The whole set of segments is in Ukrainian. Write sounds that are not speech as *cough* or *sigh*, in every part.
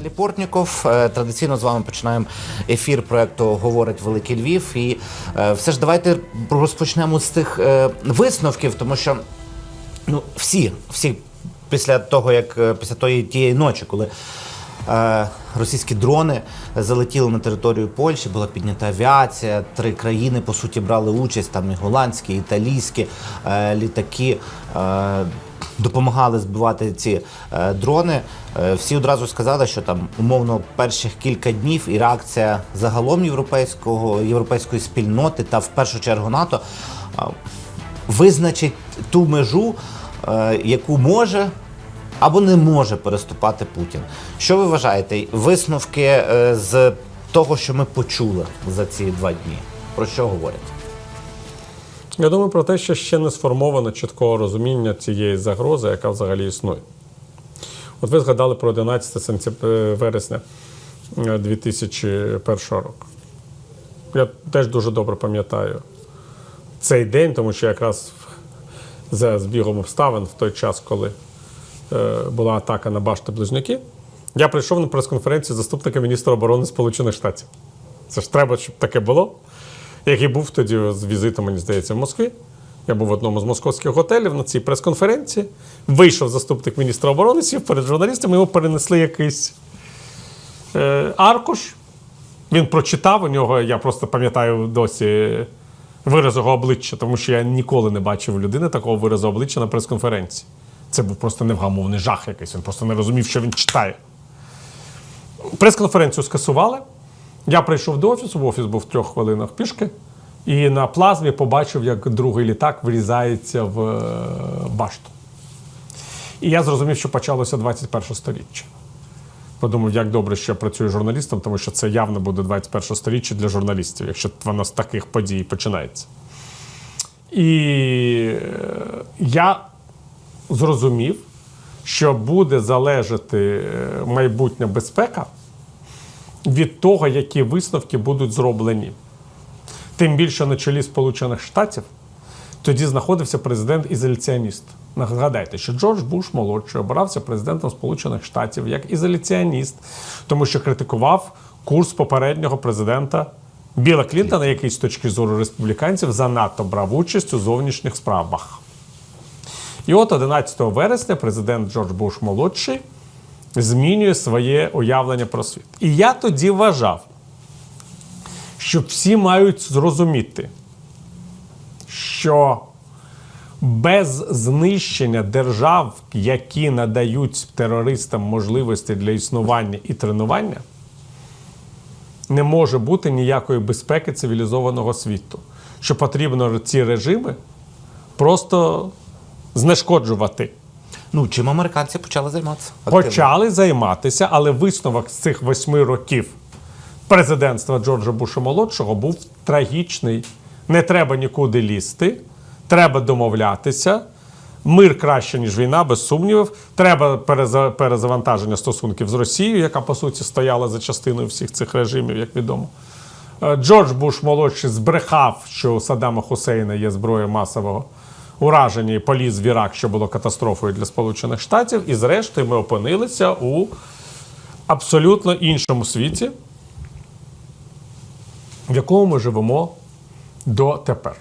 Віталій Портніков. Е, Традиційно з вами починаємо ефір проекту Говорить Великий Львів. І е, все ж давайте розпочнемо з тих е, висновків, тому що ну, всі, всі після того, як після тої тієї ночі, коли російські дрони залетіли на територію Польщі, була піднята авіація. Три країни по суті брали участь. Там і голландські, і італійські літаки. Допомагали збивати ці е, дрони. Е, всі одразу сказали, що там умовно перших кілька днів і реакція загалом європейського європейської спільноти та в першу чергу НАТО е, визначить ту межу, е, яку може або не може переступати Путін. Що ви вважаєте? Висновки е, з того, що ми почули за ці два дні? Про що говорять? Я думаю про те, що ще не сформовано чіткого розуміння цієї загрози, яка взагалі існує. От ви згадали про 11 е, вересня е, 2001 року. Я теж дуже добре пам'ятаю цей день, тому що якраз за збігом обставин в той час, коли е, була атака на башти Близнюки, я прийшов на прес-конференцію заступника міністра оборони Сполучених Штатів. Це ж треба, щоб таке було. Який був тоді з візитом, мені здається, в Москві. Я був в одному з московських готелів на цій прес-конференції. Вийшов заступник міністра оборони, сів перед журналістами, йому перенесли якийсь е, аркуш. Він прочитав у нього, я просто пам'ятаю досі вираз його обличчя, тому що я ніколи не бачив людини такого виразу обличчя на прес-конференції. Це був просто невгамовний жах якийсь. Він просто не розумів, що він читає. Прес-конференцію скасували. Я прийшов до офісу, в офіс був в трьох хвилинах пішки, і на плазмі побачив, як другий літак врізається в е, башту. І я зрозумів, що почалося 21 сторіччя. Подумав, як добре, що я працюю журналістом, тому що це явно буде 21 сторіччя для журналістів, якщо воно з таких подій починається. І е, я зрозумів, що буде залежати е, майбутня безпека від того, які висновки будуть зроблені. Тим більше на чолі Сполучених Штатів тоді знаходився президент-ізоляціоніст. Нагадайте, що Джордж Буш молодший обирався президентом Сполучених Штатів як ізоляціоніст, тому що критикував курс попереднього президента Біла Клінтона, який з точки зору республіканців занадто брав участь у зовнішніх справах. І от 11 вересня президент Джордж Буш молодший змінює своє уявлення про світ. І я тоді вважав, що всі мають зрозуміти, що без знищення держав, які надають терористам можливості для існування і тренування, не може бути ніякої безпеки цивілізованого світу. Що потрібно ці режими просто знешкоджувати. Ну чим американці почали займатися? Активно. Почали займатися, але висновок з цих восьми років президентства Джорджа Буша молодшого був трагічний. Не треба нікуди лізти, треба домовлятися. Мир краще, ніж війна, без сумнівів. Треба перезавантаження стосунків з Росією, яка по суті стояла за частиною всіх цих режимів, як відомо. Е, Джордж Буш молодший збрехав, що у Саддама Хусейна є зброя масового ураження і поліз в Ірак, що було катастрофою для Сполучених Штатів. І зрештою ми опинилися у абсолютно іншому світі, в якому ми живемо дотепер.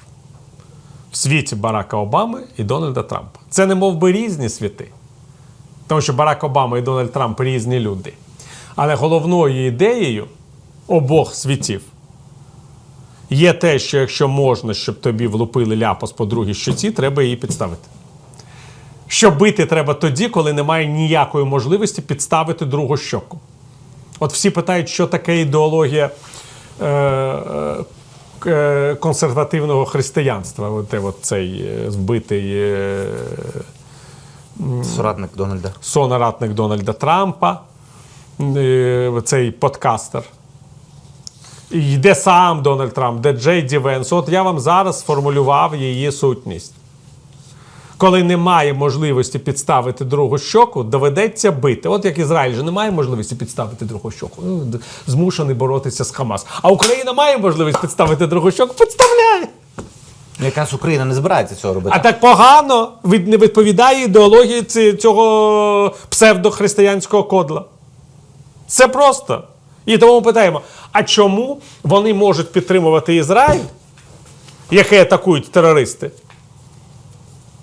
В світі Барака Обами і Дональда Трампа. Це не мов би різні світи. Тому що Барак Обама і Дональд Трамп різні люди. Але головною ідеєю обох світів є те, що якщо можна, щоб тобі влупили ляпас по другій щоці, треба її підставити. Що бити треба тоді, коли немає ніякої можливості підставити другу щоку. От всі питають, що таке ідеологія е, е, е, консервативного християнства. От, от цей е, вбитий е, Соратник Дональда. сонаратник Дональда Трампа, е, цей подкастер. І де сам Дональд Трамп, де Джей Ді Венс. От я вам зараз сформулював її сутність. Коли немає можливості підставити другу щоку, доведеться бити. От як Ізраїль же не має можливості підставити другу щоку. Ну, Змушений боротися з Хамас. А Україна має можливість підставити другу щоку, підставляє. Якраз Україна не збирається цього робити. А так погано від- не відповідає ідеології цього псевдохристиянського кодла. Це просто. І тому ми питаємо: а чому вони можуть підтримувати Ізраїль, яке атакують терористи?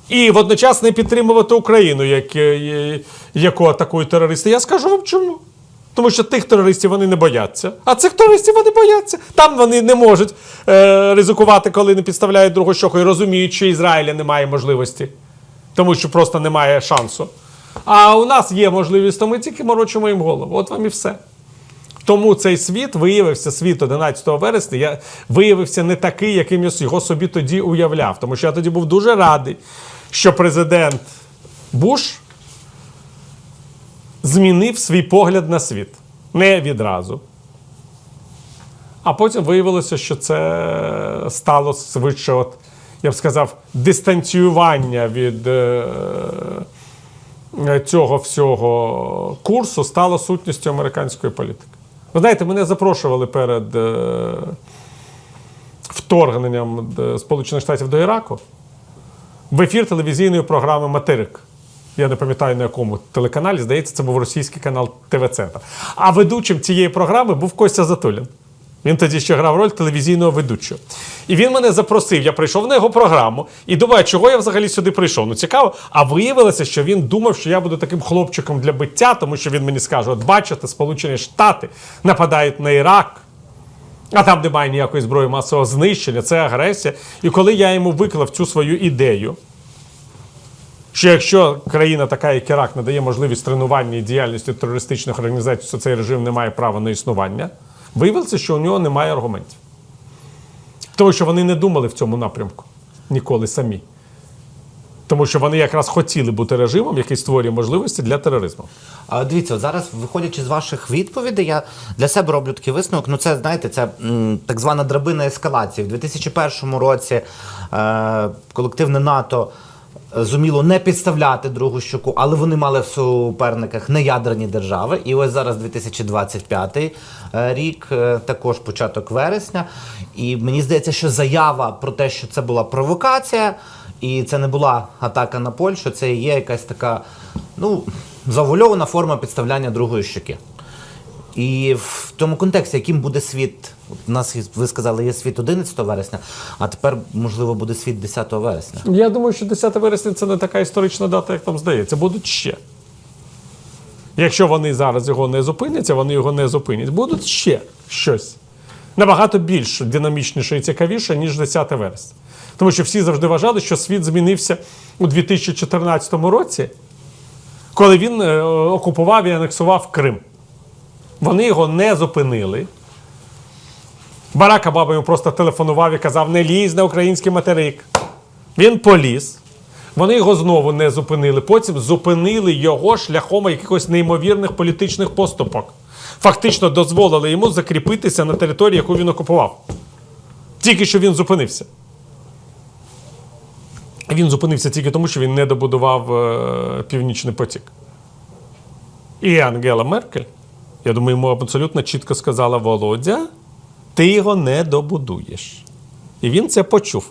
І водночас не підтримувати Україну, як, е, яку атакують терористи. Я скажу вам чому. Тому що тих терористів вони не бояться, а цих терористів вони бояться. Там вони не можуть е, ризикувати, коли не підставляють другу щоку і розуміють, що Ізраїля немає можливості, тому що просто немає шансу. А у нас є можливість, то ми тільки морочимо їм голову. От вам і все. Тому цей світ виявився, світ 11 вересня, я виявився не такий, яким я його собі тоді уявляв. Тому що я тоді був дуже радий, що президент Буш змінив свій погляд на світ. Не відразу. А потім виявилося, що це стало швидше, от, я б сказав, дистанціювання від е, цього всього курсу стало сутністю американської політики. Ви знаєте, мене запрошували перед е, вторгненням е, Сполучених Штатів до Іраку в ефір телевізійної програми Материк. Я не пам'ятаю на якому телеканалі, здається, це був російський канал ТВ Центр. А ведучим цієї програми був Костя Затулін. Він тоді ще грав роль телевізійного ведучого. І він мене запросив, я прийшов на його програму і думаю, чого я взагалі сюди прийшов? Ну цікаво. А виявилося, що він думав, що я буду таким хлопчиком для биття, тому що він мені скаже: от бачите, Сполучені Штати нападають на Ірак. А там немає ніякої зброї масового знищення, це агресія. І коли я йому виклав цю свою ідею, що якщо країна така, як Ірак, надає можливість тренування і діяльності терористичних організацій, то цей режим не має права на існування, виявилося, що у нього немає аргументів. Тому що вони не думали в цьому напрямку ніколи самі. Тому що вони якраз хотіли бути режимом, який створює можливості для тероризму. А дивіться, зараз, виходячи з ваших відповідей, я для себе роблю такий висновок. Ну, це знаєте, це так звана драбина ескалації. В 2001 році е, колективне НАТО зуміло не підставляти другу щоку, але вони мали в суперниках неядерні держави. І ось зараз 2025 е, рік, е, також початок вересня. І мені здається, що заява про те, що це була провокація. І це не була атака на Польщу, це є якась така, ну, завуальована форма підставляння другої щоки. І в тому контексті, яким буде світ, от у нас ви сказали, є світ 11 вересня, а тепер, можливо, буде світ 10 вересня. Я думаю, що 10 вересня це не така історична дата, як там здається. Будуть ще. Якщо вони зараз його не зупиняться, вони його не зупинять. Будуть ще щось. Набагато більш динамічніше і цікавіше, ніж 10 вересня. Тому що всі завжди вважали, що світ змінився у 2014 році, коли він е, окупував і анексував Крим. Вони його не зупинили. Барак Обама йому просто телефонував і казав: не лізь на український материк. Він поліз. Вони його знову не зупинили. Потім зупинили його шляхом якихось неймовірних політичних поступок. Фактично дозволили йому закріпитися на території, яку він окупував. Тільки що він зупинився. Він зупинився тільки тому, що він не добудував е, Північний потік. І Ангела Меркель, я думаю, йому абсолютно чітко сказала: Володя, ти його не добудуєш. І він це почув.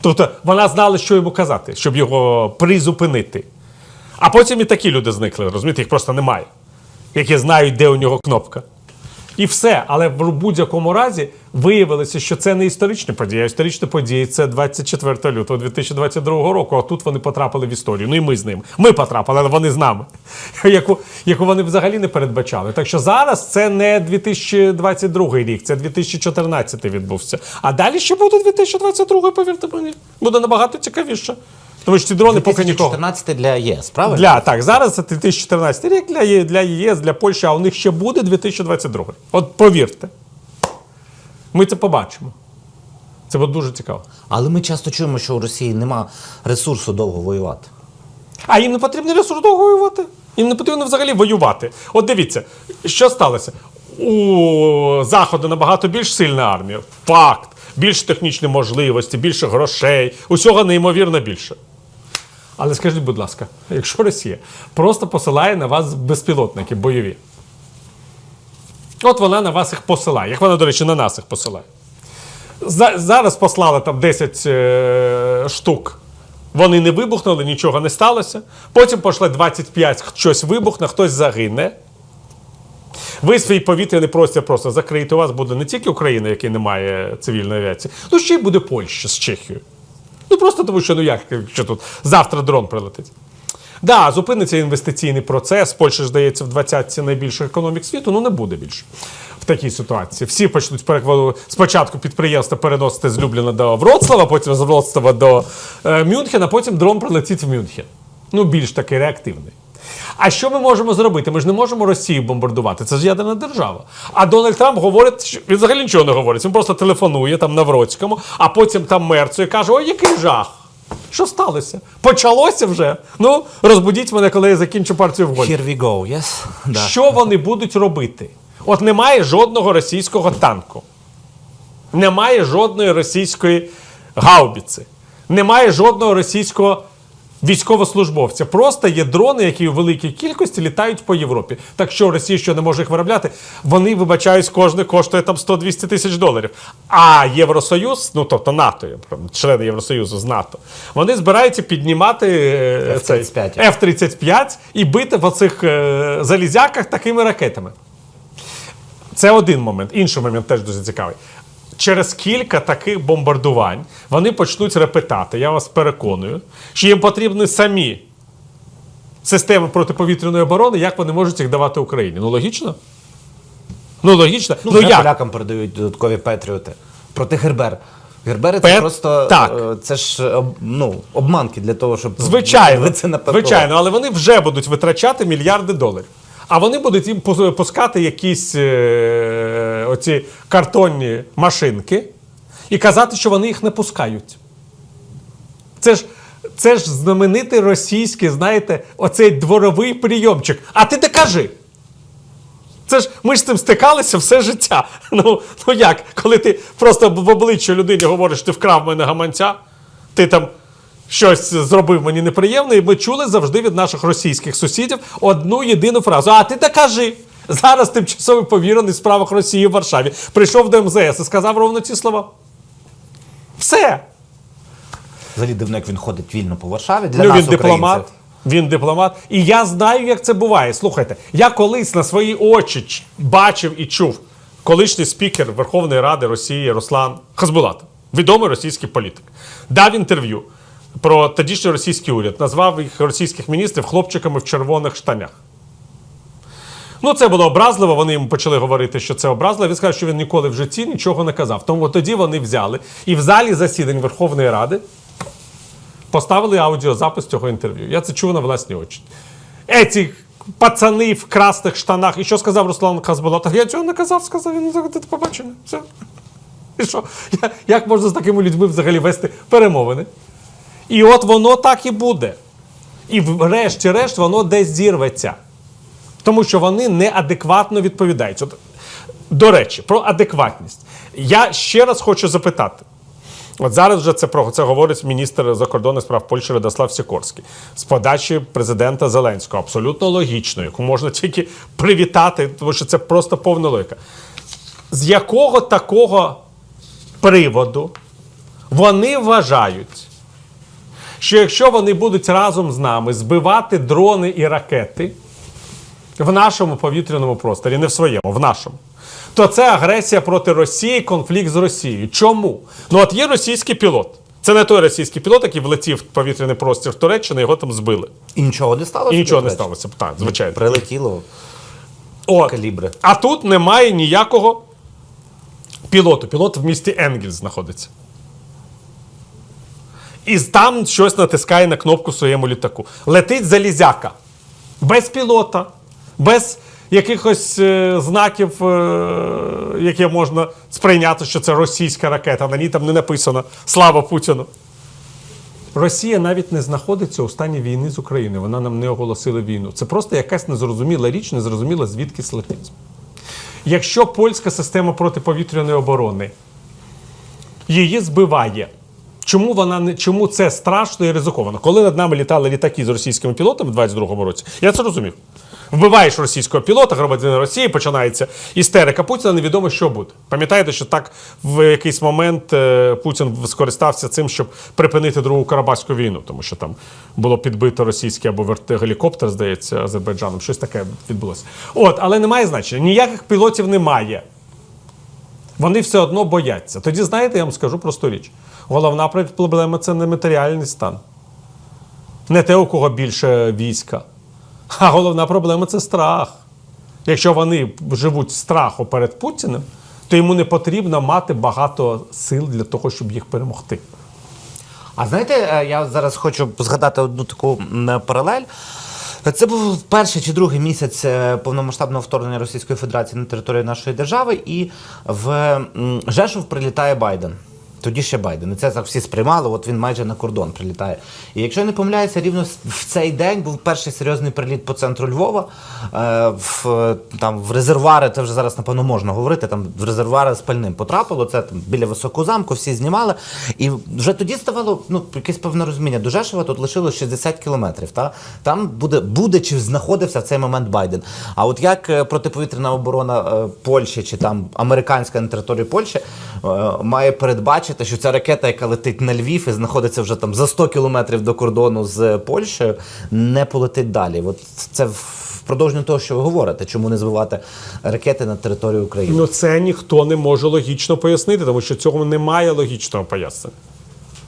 Тобто вона знала, що йому казати, щоб його призупинити. А потім і такі люди зникли, розумієте, їх просто немає, які знають, де у нього кнопка. І все. Але в будь-якому разі виявилося, що це не історична подія. Історична подія це 24 лютого 2022 року. А тут вони потрапили в історію. Ну і ми з ними. Ми потрапили, але вони з нами, *laughs* яку, яку вони взагалі не передбачали. Так що зараз це не 2022 рік, це 2014 відбувся. А далі ще буде 2022, повірте мені. Буде набагато цікавіше. Тому що ці дрони поки нікого. 2014 для ЄС, правильно? Для так, зараз це 2014 рік для, для ЄС, для Польщі, а у них ще буде 2022. От повірте. Ми це побачимо. Це буде дуже цікаво. Але ми часто чуємо, що у Росії нема ресурсу довго воювати. А їм не потрібно ресурс довго воювати. Їм не потрібно взагалі воювати. От дивіться, що сталося? У Заходу набагато більш сильна армія. Факт. Більше технічні можливості, більше грошей, усього неймовірно більше. Але скажіть, будь ласка, якщо Росія просто посилає на вас безпілотники бойові, от вона на вас їх посилає, як вона, до речі, на нас їх посилає. Зараз послала там 10 е, штук. Вони не вибухнули, нічого не сталося. Потім пошле 25, щось вибухне, хтось загине. Ви свій повітряний простір просто закриєте. У вас буде не тільки Україна, який не має цивільної авіації, ну ще й буде Польща з Чехією. Ну просто тому, що ну як, якщо тут завтра дрон прилетить. Да, зупиниться інвестиційний процес. Польща ж здається в 20 найбільших економік світу. Ну не буде більше в такій ситуації. Всі почнуть спочатку підприємства переносити з Любліна до Вроцлава, потім з Вроцлава до е, Мюнхена, потім дрон прилетить в Мюнхен. Ну, більш таки реактивний. А що ми можемо зробити? Ми ж не можемо Росію бомбардувати. Це ж ядерна держава. А Дональд Трамп говорить, що він взагалі нічого не говорить. Він просто телефонує там на Вроцькому, а потім там мерцю каже: Ой, який жах! Що сталося? Почалося вже. Ну, розбудіть мене, коли я закінчу партію в гольф. Here we go, yes? Да. Що вони будуть робити? От немає жодного російського танку, немає жодної російської гаубіци, немає жодного російського військовослужбовця. Просто є дрони, які у великій кількості літають по Європі. Так що Росія що не може їх виробляти, вони вибачаюсь, кожне коштує там 100-200 тисяч доларів. А Євросоюз, ну тобто НАТО, члени Євросоюзу з НАТО, вони збираються піднімати е, цей F-35. F-35 і бити в оцих е, залізяках такими ракетами. Це один момент. Інший момент теж дуже цікавий. Через кілька таких бомбардувань вони почнуть репетати. Я вас переконую, що їм потрібні самі системи протиповітряної оборони, як вони можуть їх давати Україні. Ну логічно? Ну логічно. Ну, Ну, як? полякам передають додаткові патріоти. Проти Гербер. Гербери це Пет- просто так. е, це ж ну, обманки для того, щоб Звичайно, це звичайно, але вони вже будуть витрачати мільярди доларів. А вони будуть їм пус- пускати якісь е, оці картонні машинки і казати, що вони їх не пускають. Це ж, це ж знаменитий російський, знаєте, оцей дворовий прийомчик. А ти не кажи. Це ж ми ж з цим стикалися все життя. *laughs* Ну, ну як, коли ти просто в обличчя людині говориш, ти вкрав мене гаманця, ти там щось зробив мені неприємне, і ми чули завжди від наших російських сусідів одну єдину фразу: А ти не кажи. Зараз тимчасовий повірений в справах Росії в Варшаві прийшов до МЗС і сказав ровно ці слова. Все. Взагалі дивно, як він ходить вільно по Варшаві. Для ну, нас, він дипломат. Він дипломат. І я знаю, як це буває. Слухайте, я колись на свої очі бачив і чув колишній спікер Верховної Ради Росії Руслан Хазбулат, відомий російський політик, дав інтерв'ю про тодішній російський уряд, назвав їх російських міністрів хлопчиками в червоних штанях. Ну, це було образливо. Вони йому почали говорити, що це образливо. Він сказав, що він ніколи в житті нічого не казав. Тому тоді вони взяли і в залі засідань Верховної Ради поставили аудіозапис цього інтерв'ю. Я це чув на власні очі. Еці пацани в красних штанах. І що сказав Руслан Хазбулат? Я цього не казав, сказав він «Ну, це побачення. Все. І що? Як можна з такими людьми взагалі вести перемовини? І от воно так і буде. І врешті-решт воно десь зірветься. Тому що вони неадекватно відповідають. От, до речі, про адекватність. Я ще раз хочу запитати. От зараз вже це про це говорить міністр закордонних справ Польщі Радослав Сікорський з подачі президента Зеленського, абсолютно логічно, яку можна тільки привітати, тому що це просто повна логіка. З якого такого приводу вони вважають, що якщо вони будуть разом з нами збивати дрони і ракети в нашому повітряному просторі, не в своєму, в нашому, то це агресія проти Росії, конфлікт з Росією. Чому? Ну от є російський пілот. Це не той російський пілот, який влетів в повітряний простір Туреччини, його там збили. І нічого не сталося. І нічого не сталося. Так, звичайно. Прилетіло От. калібри. А тут немає ніякого пілоту. Пілот в місті Енгельс знаходиться. І там щось натискає на кнопку своєму літаку. Летить залізяка. Без пілота, без якихось е, знаків, е, які можна сприйняти, що це російська ракета. На ній там не написано Слава Путіну. Росія навіть не знаходиться у стані війни з Україною. Вона нам не оголосила війну. Це просто якась незрозуміла річ, незрозуміла звідки летить. Якщо польська система протиповітряної оборони її збиває, чому вона не чому це страшно і ризиковано? Коли над нами літали літаки з російськими пілотами в 22-му році, я це розумів. Вбиваєш російського пілота, громадянина Росії, починається істерика Путіна, невідомо, що буде. Пам'ятаєте, що так в якийсь момент е, Путін скористався цим, щоб припинити Другу Карабахську війну, тому що там було підбито російський або гелікоптер, здається, Азербайджаном. Щось таке відбулося. От, але немає значення. Ніяких пілотів немає. Вони все одно бояться. Тоді, знаєте, я вам скажу просту річ. Головна проблема це не матеріальний стан. Не те, у кого більше війська. А головна проблема це страх. Якщо вони живуть страху перед Путіним, то йому не потрібно мати багато сил для того, щоб їх перемогти. А знаєте, е, я зараз хочу згадати одну таку паралель. Це був перший чи другий місяць е, повномасштабного вторгнення Російської Федерації на територію нашої держави, і в м, Жешув прилітає Байден. Тоді ще Байден. Це так всі сприймали, от він майже на кордон прилітає. І якщо я не помиляюся, рівно в цей день був перший серйозний приліт по центру Львова. Е, в, там, в резервуари, це вже зараз, напевно, можна говорити, там в резервуари з пальним потрапило, це там, біля високого замку, всі знімали. І вже тоді ставало ну, якесь певне розуміння. До Жешева тут лишилось 60 кілометрів. Та? Там буде, буде чи знаходився в цей момент Байден. А от як е, протиповітряна оборона е, Польщі чи там американська на території Польщі має передбачити, що ця ракета, яка летить на Львів і знаходиться вже там за 100 кілометрів до кордону з Польщею, не полетить далі. От це продовження того, що ви говорите, чому не збивати ракети на територію України. Ну це ніхто не може логічно пояснити, тому що цього немає логічного пояснення.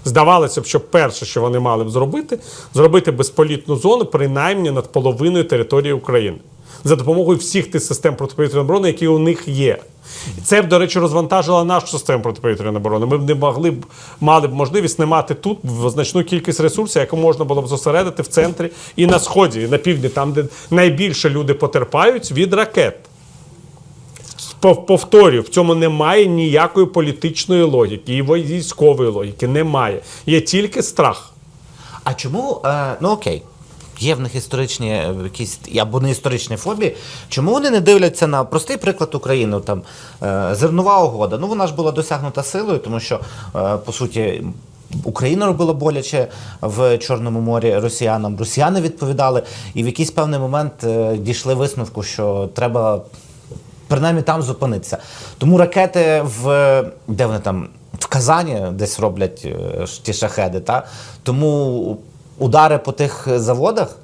Здавалося б, що перше, що вони мали б зробити, зробити безполітну зону принаймні над половиною території України за допомогою всіх тих систем протиповітряної оборони, які у них є. Це до речі, розвантажило нашу систему протиповітряної оборони. Ми б не могли б мали б можливість не мати тут значну кількість ресурсів, яку можна було б зосередити в центрі і на сході, і на півдні, там, де найбільше люди потерпають від ракет. Пов- Повторюю, в цьому немає ніякої політичної логіки і військової логіки. Немає. Є тільки страх. А чому, е, ну окей, є в них історичні е, якісь або не історичні фобії. Чому вони не дивляться на простий приклад України? Там е, зернова угода. Ну вона ж була досягнута силою, тому що е, по суті. Україна робила боляче в Чорному морі росіянам. Росіяни відповідали, і в якийсь певний момент дійшли висновку, що треба принаймні там зупинитися. Тому ракети в де вони там в Казані десь роблять ті шахеди, та тому удари по тих заводах.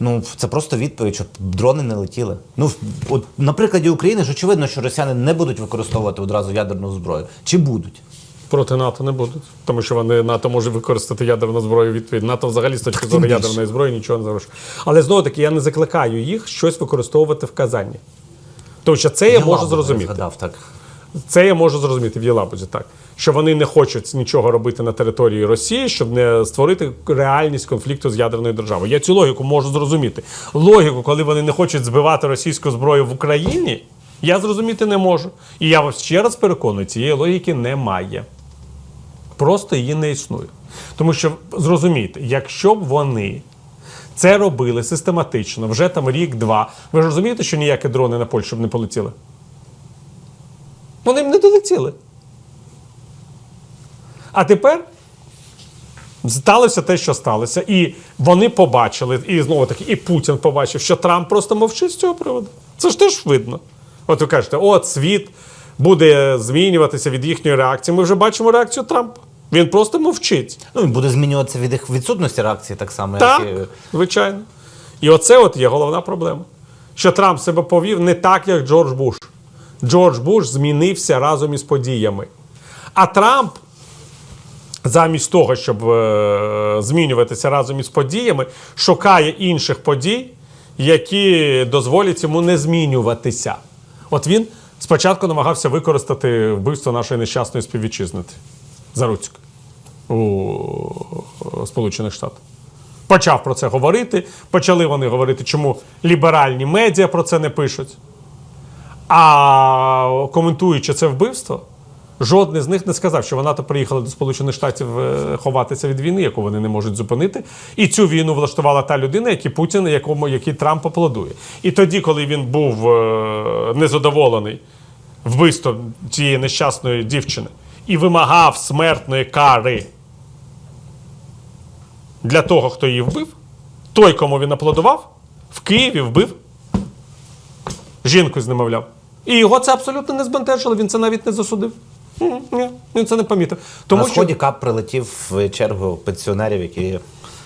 Ну, це просто відповідь, щоб дрони не летіли. Ну, от на прикладі України ж очевидно, що росіяни не будуть використовувати одразу ядерну зброю. Чи будуть? Проти НАТО не будуть, тому що вони НАТО може використати ядерну зброю відповідь. НАТО взагалі з точки зору ядерної зброї нічого не залишить. Але знову таки я не закликаю їх щось використовувати в Казані. Тому що це я, можу Єлабу, зрозуміти. Згадав, так. Це я можу зрозуміти в Єлабузі, так. Що вони не хочуть нічого робити на території Росії, щоб не створити реальність конфлікту з ядерною державою. Я цю логіку можу зрозуміти. Логіку, коли вони не хочуть збивати російську зброю в Україні, я зрозуміти не можу. І я вас ще раз переконую, цієї логіки немає. Просто її не існує. Тому що зрозумійте, якщо б вони це робили систематично, вже там рік-два, ви ж розумієте, що ніякі дрони на Польщу б не полетіли? Вони б не долетіли. А тепер сталося те, що сталося. І вони побачили, і знову таки, і Путін побачив, що Трамп просто мовчить з цього приводу. Це ж теж видно. От ви кажете, от світ буде змінюватися від їхньої реакції. Ми вже бачимо реакцію Трампа. Він просто мовчить. Ну, він буде змінюватися від їх відсутності реакції, так само, Так, як і. звичайно. І оце от є головна проблема. Що Трамп себе повів не так, як Джордж Буш. Джордж Буш змінився разом із подіями. А Трамп, замість того, щоб е, змінюватися разом із подіями, шукає інших подій, які дозволять йому не змінюватися. От він спочатку намагався використати вбивство нашої нещасної співвітчизниці Заруцьк у Сполучених Штатах. Почав про це говорити. Почали вони говорити, чому ліберальні медіа про це не пишуть. А коментуючи це вбивство, жодний з них не сказав, що вона то приїхала до Сполучених Штатів е, ховатися від війни, яку вони не можуть зупинити. І цю війну влаштувала та людина, який Путін, якому який Трамп аплодує. І тоді, коли він був е, незадоволений вбивством цієї нещасної дівчини і вимагав смертної кари для того, хто її вбив, той, кому він аплодував, в Києві вбив Жінку знемовляв. І його це абсолютно не збентежило, він це навіть не засудив. Ні, він це не помітив. Тому На що сході кап прилетів в чергу пенсіонерів, які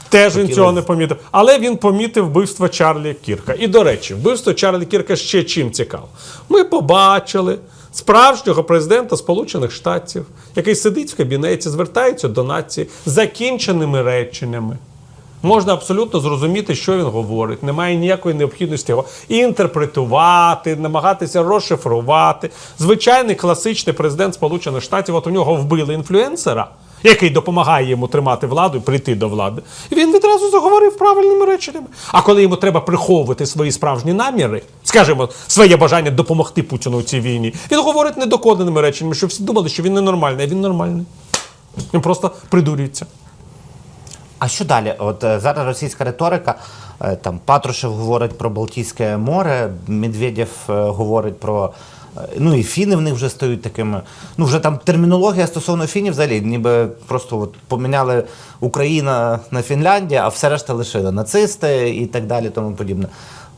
Теж він цього не помітив. Але він помітив вбивство Чарлі Кірка. І, до речі, вбивство Чарлі Кірка ще чим цікаво. Ми побачили справжнього президента Сполучених Штатів, який сидить в кабінеті, звертається до нації закінченими реченнями. Можна абсолютно зрозуміти, що він говорить. Немає ніякої необхідності його інтерпретувати, намагатися розшифрувати. Звичайний класичний президент Сполучених Штатів, от у нього вбили інфлюенсера, який допомагає йому тримати владу і прийти до влади. І він відразу заговорив правильними реченнями. А коли йому треба приховувати свої справжні наміри, скажімо, своє бажання допомогти Путіну у цій війні, він говорить недоконаними реченнями, що всі думали, що він ненормальний, а він нормальний. Він просто придурюється. А що далі? От е, зараз російська риторика. е, Там Патрушев говорить про Балтійське море, Медведєв е, говорить про. Ну і фіни в них вже стають такими. Ну вже там термінологія стосовно фінів взагалі, ніби просто от поміняли Україна на Фінляндія, а все решта лишили нацисти і так далі, тому подібне.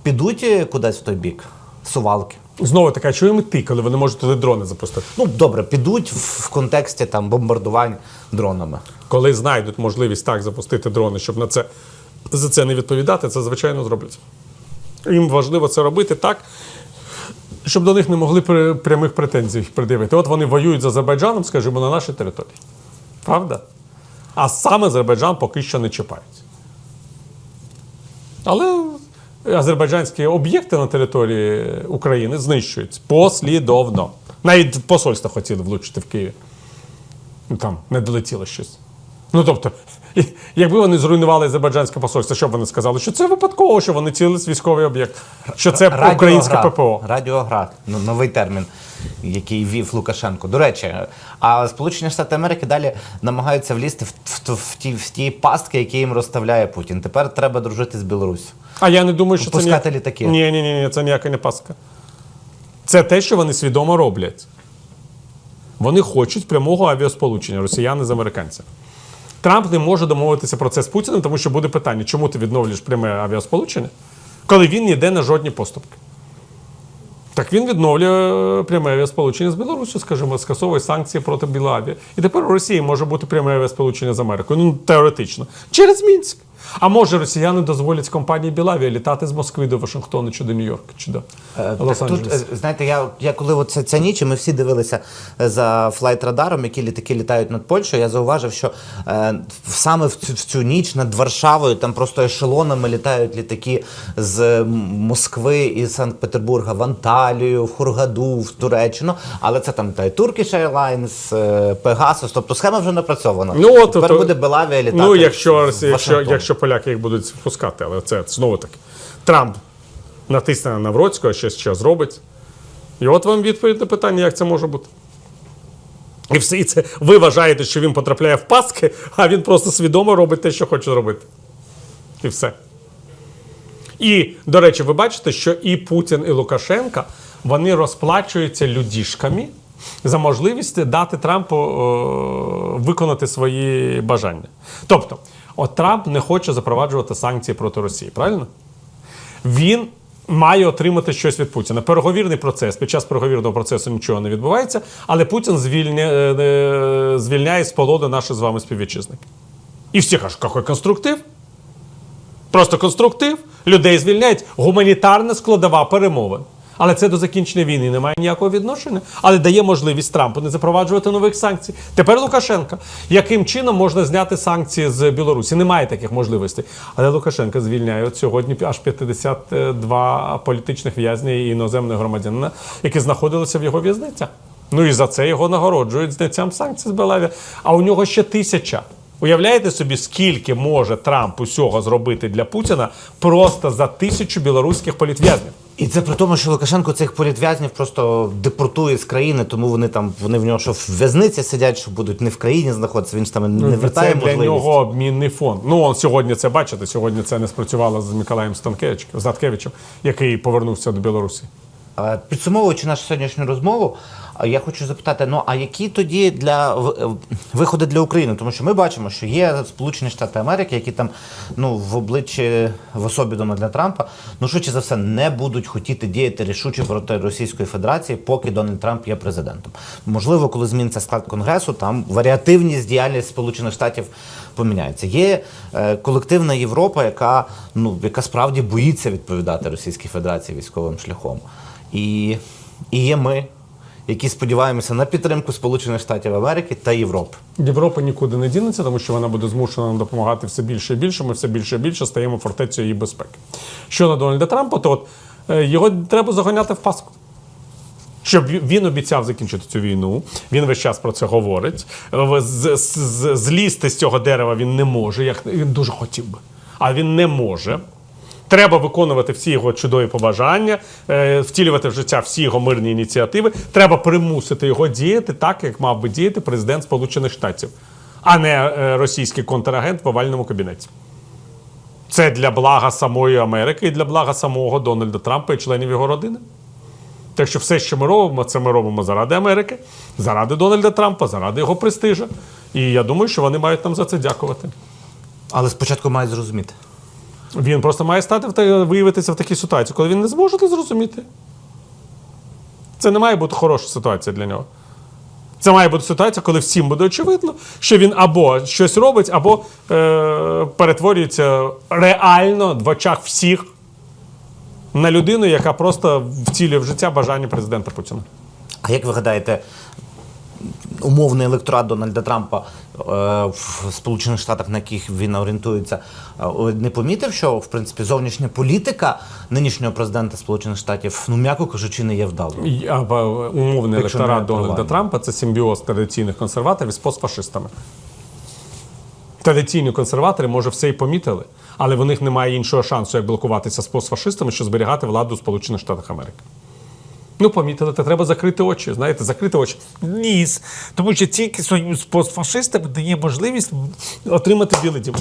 Підуть кудись в той бік, сувалки. Знову така, їм ти, коли вони можуть туди дрони запустити? Ну добре, підуть в контексті там бомбардувань дронами. Коли знайдуть можливість так запустити дрони, щоб на це за це не відповідати, це звичайно зроблять. Їм важливо це робити так, щоб до них не могли при- прямих претензій пред'явити. От вони воюють з Азербайджаном, скажімо, на нашій території. Правда? А саме Азербайджан поки що не чіпають. Але азербайджанські об'єкти на території України знищуються послідовно. Навіть посольство хотіли влучити в Києві. Ну, там не долетіло щось. Ну тобто, якби вони зруйнували азербайджанське посольство, що б вони сказали? Що це випадково, що вони цілились військовий об'єкт, що це українське ППО. Радіоград. Ну, новий термін, який ввів Лукашенко. До речі, а Сполучені Штати Америки далі намагаються влізти в, в, в, ті, в ті пастки, які їм розставляє Путін. Тепер треба дружити з Білоруссю. А я не думаю, що Пускати це ніяк- літаки. Ні, ні, ні, ні, це ніяка не паска. Це те, що вони свідомо роблять. Вони хочуть прямого авіасполучення росіяни з американцями. Трамп не може домовитися про це з Путіним, тому що буде питання, чому ти відновлюєш пряме авіасполучення, коли він не йде на жодні поступки. Так він відновлює пряме авіасполучення з Білорусі, скажімо, скасовує санкції проти Білаві. І тепер у Росії може бути пряме авіасполучення з Америкою. Ну, теоретично. Через Мінськ. А може росіяни дозволять компанії Білавія літати з Москви до Вашингтону чи до Нью-Йорка, чи до Е, Лос-Анджелеса. е, знаєте, я, я коли от ця, ніч, ми всі дивилися е, за флайт-радаром, які літаки літають над Польщею, я зауважив, що е, саме в цю, в цю ніч над Варшавою там просто ешелонами літають літаки з Москви і Санкт-Петербурга в Анталію, в Хургаду, в Туреччину. Але це там та й Turkish Airlines, Pegasus, тобто схема вже напрацьована. Ну, от, Тепер то- буде Белавія літати. Ну, якщо, в якщо, Вашингтон. Якщо поляки їх будуть впускати, але це знову таки. Трамп натисне на Навроцького, щось ще зробить. І от вам відповідь на питання, як це може бути. І все це ви вважаєте, що він потрапляє в пастки, а він просто свідомо робить те, що хоче зробити. І все. І, до речі, ви бачите, що і Путін, і Лукашенка вони розплачуються людішками за можливість дати Трампу о, виконати свої бажання. Тобто, от Трамп не хоче запроваджувати санкції проти Росії, правильно? Він має отримати щось від Путіна. Переговірний процес. Під час переговірного процесу нічого не відбувається, але Путін звільняє, е, звільняє з полону наші з вами співвітчизники. І всі кажуть, який конструктив? Просто конструктив, людей звільняють, гуманітарна складова перемовин. Але це до закінчення війни не має ніякого відношення, але дає можливість Трампу не запроваджувати нових санкцій. Тепер Лукашенка. Яким чином можна зняти санкції з Білорусі? Немає таких можливостей. Але Лукашенка звільняє от сьогодні аж 52 політичних в'язня і іноземних громадянина, які знаходилися в його в'язницях. Ну і за це його нагороджують зняттям санкцій з Белаві. А у нього ще тисяча. Уявляєте собі, скільки може Трамп усього зробити для Путіна просто за тисячу білоруських політв'язнів? І це при тому, що Лукашенко цих політв'язнів просто депортує з країни, тому вони там вони в нього що в в'язниці сидять, що будуть не в країні знаходитися. Він ж там не вертає це для нього обмінний фонд. Ну он сьогодні це бачите. Сьогодні це не спрацювало з Миколаєм Станкевичем, Заткевичем, який повернувся до Білорусі. Е, Підсумовуючи нашу сьогоднішню розмову, Я хочу запитати: ну а які тоді для виходи для України? Тому що ми бачимо, що є Сполучені Штати Америки, які там ну в обличчі в особі Дональда Трампа, ну швидше за все, не будуть хотіти діяти рішуче проти Російської Федерації, поки Дональд Трамп є президентом. Можливо, коли зміниться склад конгресу, там варіативність діяльність Сполучених Штатів поміняється. Є е, колективна Європа, яка ну яка справді боїться відповідати Російській Федерації військовим шляхом. І, і є ми, які сподіваємося на підтримку Сполучених Штатів Америки та Європи. Європа нікуди не дінеться, тому що вона буде змушена нам допомагати все більше і більше. Ми все більше і більше стаємо фортецею її безпеки. Щодо Дональда Трампа, то от е, його треба заганяти в паску. Щоб він обіцяв закінчити цю війну, він весь час про це говорить. З- з- з- Злізти з цього дерева він не може, як він дуже хотів би, а він не може. Треба виконувати всі його чудові побажання, е, втілювати в життя всі його мирні ініціативи. Треба примусити його діяти так, як мав би діяти президент Сполучених Штатів, а не е, російський контрагент в овальному кабінеті. Це для блага самої Америки і для блага самого Дональда Трампа і членів його родини. Так що все, що ми робимо, це ми робимо заради Америки, заради Дональда Трампа, заради його престижа. І я думаю, що вони мають нам за це дякувати. Але спочатку мають зрозуміти. Він просто має стати в виявитися в такій ситуації, коли він не зможе це зрозуміти. Це не має бути хороша ситуація для нього. Це має бути ситуація, коли всім буде очевидно, що він або щось робить, або е- перетворюється реально в очах всіх на людину, яка просто втілює в життя бажання президента Путіна. А як ви гадаєте, умовний електорат Дональда Трампа е, в Сполучених Штатах, на яких він орієнтується, е, не помітив, що в принципі зовнішня політика нинішнього президента Сполучених Штатів, ну м'яко кажучи, не є вдалою. А, умовний Якщо електорат Дональда. Трампа це симбіоз традиційних консерваторів з постфашистами. Традиційні консерватори, може, все і помітили, але в них немає іншого шансу, як блокуватися з постфашистами, що зберігати владу Сполучених Штатах Америки. Ну, помітили, то треба закрити очі. Знаєте, закрити очі. Ніс. Тому що тільки союз з постфашистами дає можливість Отримати білий дім.